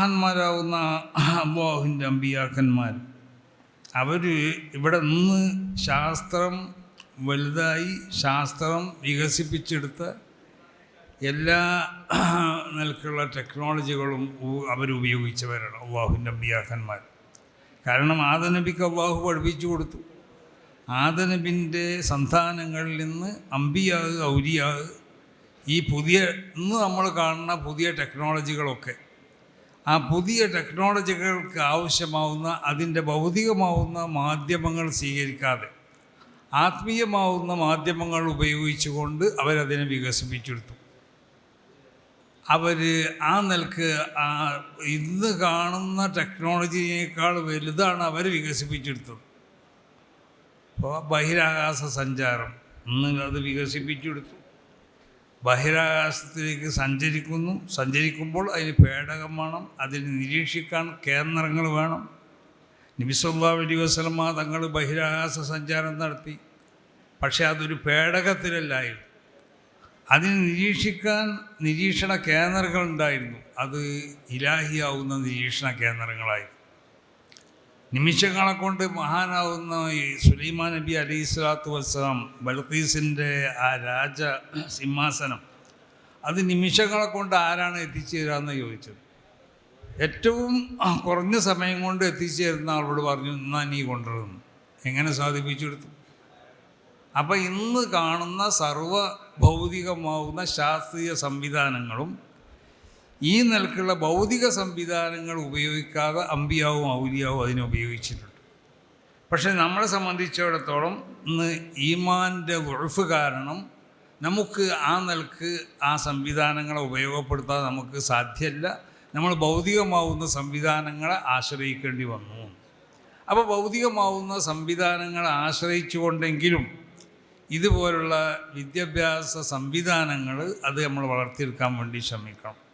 മഹാന്മാരാവുന്ന അള്ളാഹുവിന്റെ അമ്പിയാക്കന്മാർ. അവർ ഇവിടെ നിന്ന് ശാസ്ത്രം വലുതായി ശാസ്ത്രം വികസിപ്പിച്ചെടുത്ത എല്ലാ നിലക്കുള്ള ടെക്നോളജികളും അവരുപയോഗിച്ചവരാണ് അള്ളാഹുവിന്റെ അമ്പിയാക്കന്മാർ. കാരണം ആദനബിക്ക് അള്ളാഹു പഠിപ്പിച്ചു കൊടുത്തു. ആദനബിന്റെ സന്താനങ്ങളിൽ നിന്ന് അമ്പിയാക് ഔരിയാക് ഈ പുതിയ ഇന്ന് നമ്മൾ കാണുന്ന പുതിയ ടെക്നോളജികളൊക്കെ ആ പുതിയ ടെക്നോളജികൾക്ക് ആവശ്യമാവുന്ന അതിന്റെ ഭൗതികമാവുന്ന മാധ്യമങ്ങൾ സ്വീകരിക്കാതെ ആത്മീയമാവുന്ന മാധ്യമങ്ങൾ ഉപയോഗിച്ചുകൊണ്ട് അവരതിനെ വികസിപ്പിച്ചെടുത്തു. അവർ ആ നിലയ്ക്ക് ഇന്ന് കാണുന്ന ടെക്നോളജിയേക്കാൾ വലുതാണ് അവർ വികസിപ്പിച്ചെടുത്തത്. അപ്പോൾ ബഹിരാകാശ സഞ്ചാരം ഇന്ന് അത് വികസിപ്പിച്ചെടുത്തു. ബഹിരാകാശത്തിലേക്ക് സഞ്ചരിക്കുന്നു. സഞ്ചരിക്കുമ്പോൾ അതിന് പേടകം വേണം അതിന് നിരീക്ഷിക്കാൻ കേന്ദ്രങ്ങൾ വേണം. നബിസ്വല്ലാ അലൈ വസ്ലമ തങ്ങൾ ബഹിരാകാശ സഞ്ചാരം നടത്തി. പക്ഷേ അതൊരു പേടകത്തിലല്ലായിരുന്നു. അതിന് നിരീക്ഷിക്കാൻ നിരീക്ഷണ കേന്ദ്രങ്ങളുണ്ടായിരുന്നു അത് ഇലാഹിയാവുന്ന നിരീക്ഷണ കേന്ദ്രങ്ങളായിരുന്നു. നിമിഷങ്ങളെ കൊണ്ട് മഹാനാവുന്ന ഈ സുലൈമാൻ നബി അലൈഹി സ്വലാത്തു വസ്സലാം ബൽക്കീസിന്റെ ആ രാജ സിംഹാസനം അത് നിമിഷങ്ങളെ കൊണ്ട് ആരാണ് എത്തിച്ചു തരാമെന്ന് ചോദിച്ചത്. ഏറ്റവും കുറഞ്ഞ സമയം കൊണ്ട് എത്തിച്ചു തരുന്ന ആളോട് പറഞ്ഞു എന്നാ നീ കൊണ്ടുവരുന്നു. എങ്ങനെ സാധിപ്പിച്ചെടുത്തു അപ്പം ഇന്ന് കാണുന്ന സർവ ഭൗതികമാവുന്ന ശാസ്ത്രീയ സംവിധാനങ്ങളും ഈ നിലക്കുള്ള ഭൗതിക സംവിധാനങ്ങൾ ഉപയോഗിക്കാതെ അമ്പിയാവും ഔലിയാവും അതിനെ ഉപയോഗിച്ചിട്ടുണ്ട്. പക്ഷേ നമ്മളെ സംബന്ധിച്ചിടത്തോളം ഇന്ന് ഈമാന്റെ ഉഴഫ് കാരണം നമുക്ക് ആ നിലയ്ക്ക് ആ സംവിധാനങ്ങളെ ഉപയോഗപ്പെടുത്താൻ നമുക്ക് സാധ്യമല്ല നമ്മൾ ഭൗതികമാവുന്ന സംവിധാനങ്ങളെ ആശ്രയിക്കേണ്ടി വന്നു. അപ്പോൾ ഭൗതികമാവുന്ന സംവിധാനങ്ങളെ ആശ്രയിച്ചുകൊണ്ടെങ്കിലും ഇതുപോലുള്ള വിദ്യാഭ്യാസ സംവിധാനങ്ങൾ അത് നമ്മൾ വളർത്തിയെടുക്കാൻ വേണ്ടി ശ്രമിക്കണം.